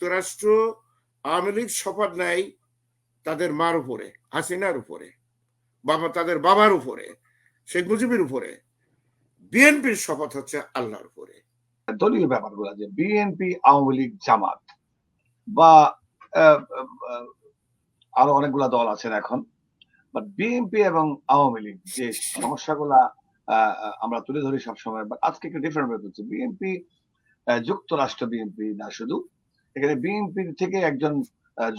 যুক্তরাষ্ট্র, আওয়ামী লীগ শপথ নেয় তাদের মার উপরে, হাসিনার উপরে, বাবা, তাদের বাবার উপরে, শেখ মুজিবের উপরে। বিএনপির শপথ হচ্ছে আল্লাহর উপরে। দলীয় ব্যাপারগুলো যে বিএনপি, আওয়ামী লীগ, জামাত বা আরও অনেকগুলা দল আছেন এখন। বাট বিএনপি এবং আওয়ামী লীগ যে সমস্যাগুলা আমরা তুলে ধরি সবসময়, বাট আজকে একটু ডিফারেন্ট হচ্ছে বিএনপি যুক্তরাষ্ট্র বিএনপি না শুধু এখানে বিএনপি থেকে একজন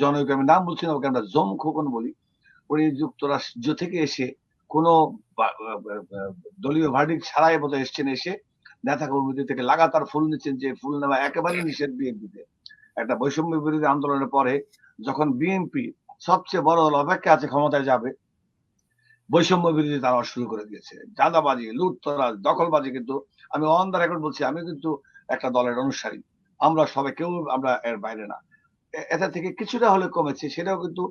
জনৈক, আমি নাম বলছি না, ওকে আমরা জম খোকন বলি। উনি যুক্তরাষ্ট্র থেকে এসে কোনো দলীয় ভার্ডিক ছাড়াই মতো এসছেন, এসে নেতা কর্মীদের থেকে লাগাতার ফুল নিচ্ছেন, যে ফুল নেওয়া একেবারে নিষেধ বিএনপিতে একটা বৈষম্য বিরোধী আন্দোলনের পরে যখন বিএনপি সবচেয়ে বড় দল অপেক্ষা আছে ক্ষমতায় যাবে, বৈষম্য বিরোধী তারা শুরু করে দিয়েছে। চাঁদাবাজি, লুটতরাজ, দখলবাজি কিন্তু, আমি অন দ্য রেকর্ড বলছি, আমি কিন্তু একটা দলের অনুসারী। আমরা সবাই কেউ আমরা এর বাইরে না। এটা থেকে কিছুটা হলে কমেছে সেটাও কিন্তু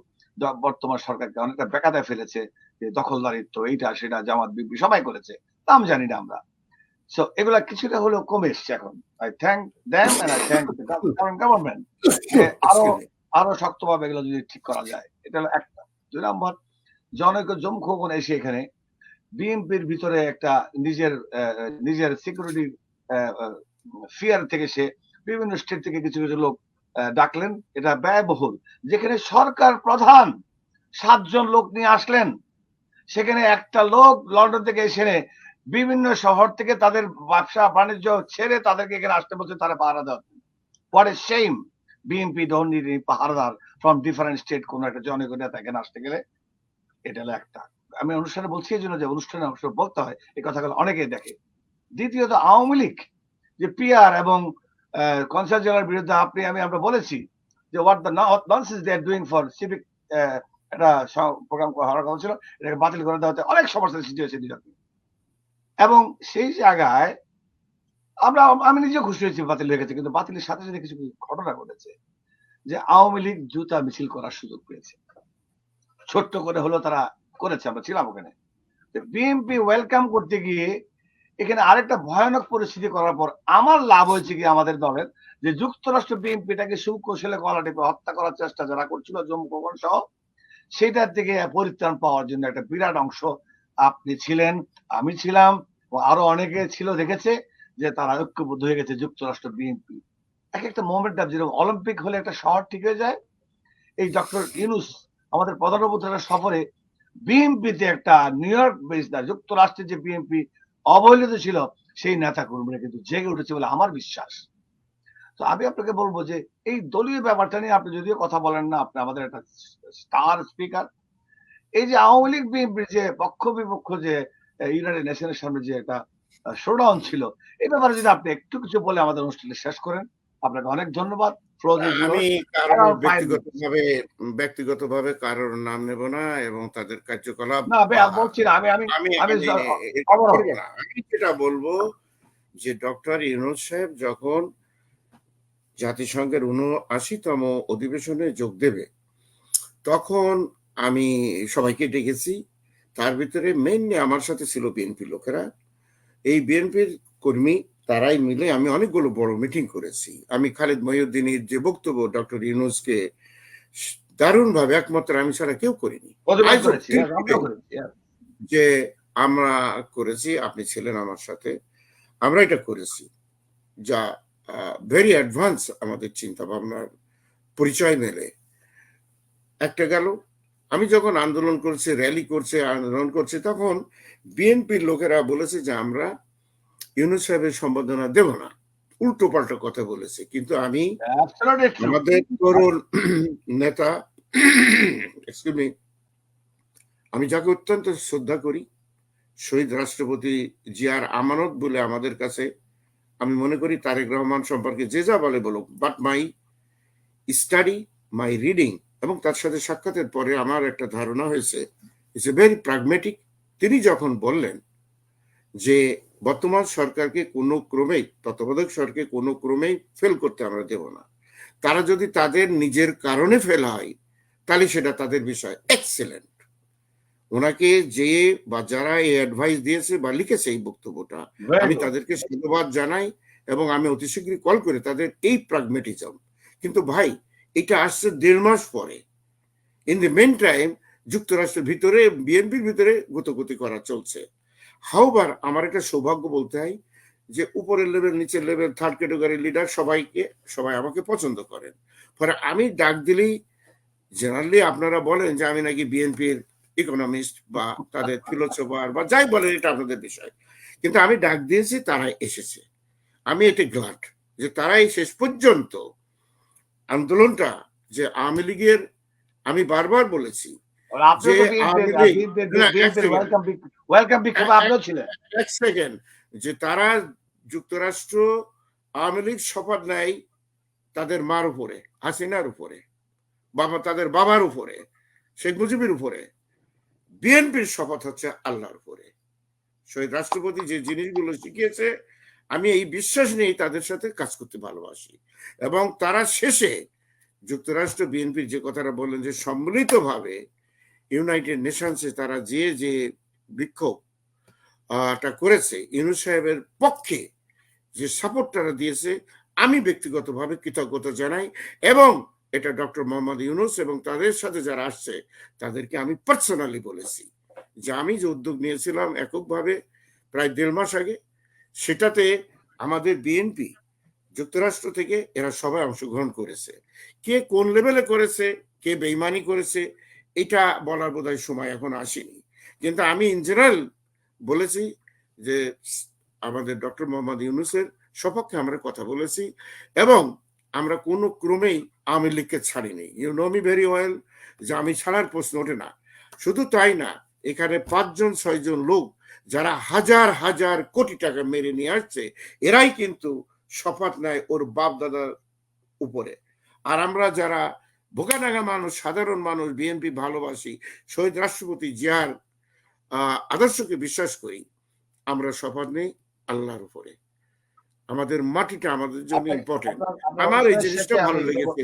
বর্তমান সরকারকে অনেকটা বেকাতায় ফেলেছে যে দখলদারিত্ব এইটা সেটা জামাত বিপি সবাই করেছে নাম জানি না আমরা। সো এগুলা কিছুটা হলেও কমে এসছে এখন। I thank them and I thank government আরও আরও শক্তভাবে এগুলো যদি ঠিক করা যায় এটা হলো একটা। দুই নম্বর জনৈক জমখোবন এসে এখানে বিএনপির ভিতরে একটা নিজের নিজের সিকিউরিটি ফিয়ার থেকে সে বিভিন্ন স্টেট থেকে কিছু কিছু লোক ডাকলেন। এটা ব্যয়বহুল। যেখানে সরকার প্রধান সাতজন লোক নিয়ে আসলেন, সেখানে একটা লোক লন্ডন থেকে এসে বিভিন্ন শহর থেকে তাদের ব্যবসা বাণিজ্য ছেড়ে তাদেরকে এখানে আসতে বলছে, তারা পাহারা দেওয়া পরে সেম বিএনপি নিড পাহারাদার ফ্রম ডিফারেন্ট স্টেট কোন একটা জনগণ নেতা এখানে আসতে গেলে। এটা হলো একটা। আমি অনুষ্ঠানে বলছি এই জন্য যে অনুষ্ঠানে অবশ্য বলতে হয়, এই কথাগুলো অনেকেই দেখে। দ্বিতীয়ত আওয়ামী লীগ, যে পিআর এবং কনসাল জেলার বিরুদ্ধে আপনি, আমি, আমরা বলেছি যে what the nonsense they are doing for civic একটা প্রোগ্রাম হওয়ার কথা ছিল, এটাকে বাতিল করে দেওয়াতে অনেক সমস্যার সৃষ্টি হয়েছে দুজনকে এবং সেই জায়গায় আমরা, আমি নিজেও খুশি হয়েছি বাতিল হয়ে গেছে, কিন্তু বাতিলের সাথে সাথে কিছু কিছু ঘটনা ঘটেছে যে আওয়ামী লীগ জুতা মিছিল করার সুযোগ পেয়েছে। ছোট্ট করে হলো তারা করেছে, আমরা ছিলাম ওখানে। বিএনপি ওয়েলকাম করতে গিয়ে এখানে আরেকটা ভয়ানক পরিস্থিতি করার পর আমার লাভ হয়েছে কি আমাদের দলের? যে যুক্তরাষ্ট্র বিএনপিটাকে সুকৌশলে গলা টিপে হত্যা করার চেষ্টা যারা করছিল, জম্মু কখন সহ, সেটার থেকে পরিত্রাণ পাওয়ার জন্য একটা বিরাট অংশ আপনি ছিলেন, আমি ছিলাম আরও অনেকে ছিল, দেখেছে যে তারা ঐক্যবদ্ধ হয়ে গেছে যুক্তরাষ্ট্র বিএনপি। এক একটা মোমেন্ট যেরকম অলিম্পিক হলে একটা শহর ঠিক হয়ে যায়, এই ডক্টর ইউনুস, আমাদের প্রধানমন্ত্রীর সফরে বিএনপিতে একটা নিউ ইয়র্ক বেস যুক্তরাষ্ট্রের যে বিএনপি অবহেলিত ছিল সেই নেতা কর্মীরা কিন্তু জেগে উঠেছে বলে আমার বিশ্বাস। তো আমি আপনাকে বলব যে এই দলীয় ব্যাপারটা নিয়ে আপনি যদিও কথা বলেন না, আপনি আমাদের একটা স্টার স্পিকার। এই যে আওয়ামী লীগ যে পক্ষ বিপক্ষ যে ইউনাইটেড নেশনের সামনে যে একটা শোডাউন ছিল, এই ব্যাপারে যদি আপনি একটু কিছু বলে আমাদের অনুষ্ঠানে শেষ করেন, আপনাকে অনেক ধন্যবাদ। আমি কারোর ব্যক্তিগতভাবে ব্যক্তিগতভাবে কারোর নাম নেব না এবং তাদের কার্যকলাপ বলছি না আমি আমি আমি আমি আমি যেটা বলব যে ডক্টর ইউনুস সাহেব যখন জাতিসংঘের উনআশিতম অধিবেশনে যোগ দেবে তখন আমি সবাইকে ডেকেছি। তার ভিতরে মেনলি আমার সাথে ছিল বিএনপি লোকেরা। এই বিএনপির কর্মী তারাই মিলে আমি অনেকগুলো বড় মিটিং করেছি। আমি খালিদ মহিউদ্দিনের যে বক্তব্য ডক্টর ইউনুসকে দারুণ ভাবে একমাত্র আমি ছাড়া কেউ করিনি। যে আমরা করেছি আপনি ছিলেন আমার সাথে আমরা এটা করেছি। যা ভেরি অ্যাডভান্স আমাদের চিন্তা ভাবনার পরিচয় মেলে। একটা গেল আমি যখন আন্দোলন করছি র্যালি করছে আন্দোলন করছে তখন বিএনপির লোকেরা বলেছে যে আমরা ইউনুস সাহেবের সম্বোধনা দেব না। উল্টো পাল্টা কথা বলেছে কিন্তু আমি আমাদের তরুণ নেতা আমি যাকে অত্যন্ত শ্রদ্ধা করি শহীদ রাষ্ট্রপতি জিয়ার আমানত বলে আমাদের কাছে আমি মনে করি তারেক রহমান সম্পর্কে যে যা বলে বলুক but my study my reading এবং তার সাথে সাক্ষাতের পরে আমার একটা ধারণা হয়েছে ইটস এ ভেরি প্রাগমেটিক তিনি যখন বললেন যে বর্তমান সরকারকে কোনো ক্রমেই তত্ত্বাবধায়ক সরকারকে কোনো ক্রমেই ফেল করতে আমরা দেব না। তারা যদি তাদের নিজের কারণে ফেল হয় তাহলে সেটা তাদের বিষয়। এক্সেলেন্ট ওনাকে যে বা যারা এই অ্যাডভাইস দিয়েছে বা লিখেছে এই বক্তব্যটা আমি তাদেরকে ধন্যবাদ জানাই এবং আমি অতি শীঘ্রই কল করে তাদের এই প্রাগমেটিজম কিন্তু ভাই এটা আসছে দেড় মাস পরে। ইন দ্য মেন টাইম যুক্তরাষ্ট্রের ভিতরে বিএনপির ভিতরে গতগতি করা চলছে। হাউবার আমার একটা সৌভাগ্য বলতে হয় যে উপরের লেভেল নিচের লেভেল থার্ড ক্যাটাগরি লিডার সবাইকে সবাই আমাকে পছন্দ করেন। ফলে আমি ডাক দিলেই জেনারেলি আপনারা বলেন যে আমি নাকি বিএনপির ইকোনমিস্ট বা তাদের ফিলোসফার বা যাই বলেন এটা আপনাদের বিষয়। কিন্তু আমি ডাক দিয়েছি তারাই এসেছে। আমি এটি গ্লাড যে তারাই শেষ পর্যন্ত আন্দোলনটা যে আওয়ামী লীগের আমি বারবার বলেছি আপনি যে তারা যুক্তরাষ্ট্র আওয়ামী লীগ শপথ নেয় তাদের মার উপরে হাসিনার উপরে বাবা তাদের বাবার উপরে শেখ মুজিবের উপরে। বিএনপির শপথ হচ্ছে আল্লাহর উপরে। শহীদ রাষ্ট্রপতি যে জিনিসগুলো শিখিয়েছে আমি এই বিশ্বাস নিয়ে তাদের সাথে কাজ করতে ভালোবাসি। এবং তারা শেষে যুক্তরাষ্ট্র বিএনপির যে কথাটা বললেন যে সম্মিলিতভাবে ইউনাইটেড নেশনসে তারা যে যে বিক্ষোভ টা করেছে, ইউনুস সাহেবের পক্ষে যে সাপোর্ট তারা দিয়েছে, আমি ব্যক্তিগতভাবে কৃতজ্ঞতা জানাই এবং এটা ডক্টর মোহাম্মদ ইউনুস এবং তাদের সাথে যারা আসছে, তাদেরকে আমি পার্সোনালি বলেছি যে আমি যে উদ্যোগ নিয়েছিলাম এককভাবে প্রায় দেড় মাস আগে, সেটাতে আমাদের বিএনপি যুক্তরাষ্ট্র থেকে এরা সবাই অংশগ্রহণ করেছে। কে কোন লেভেলে করেছে, কে বেইমানি করেছে এটা বলার বোধহয় সময় এখন আসেনি। কিন্তু আমি ইন জেনারেল বলেছি যে আমাদের ডক্টর মোহাম্মদ ইউনুসের সপক্ষে আমরা কথা বলেছি এবং আমরা কোনো ক্রমেই আওয়ামী লীগকে ছাড়িনি। You know me very well যে আমি ছাড়ার প্রশ্ন ওঠে না। শুধু তাই না, এখানে পাঁচজন, ছয়জন লোক যারা হাজার হাজার কোটি টাকা মেরে নিয়ে আসছে, এরাই কিন্তু শপথ নেয় ওর বাপ দাদার উপরে। আর আমরা যারা বোকাডাঙ্গা মানুষ সাধারণ মানুষ বিএনপি ভালোবাসি শহীদ রাষ্ট্রপতি জিয়ার আহ, আদর্শকে বিশ্বাস করি আমরা শপথ নেই আল্লাহর উপরে। আমাদের মাটিটা আমাদের জন্য ইম্পর্টেন্ট আমার এই জিনিসটা ভালো লেগেছে।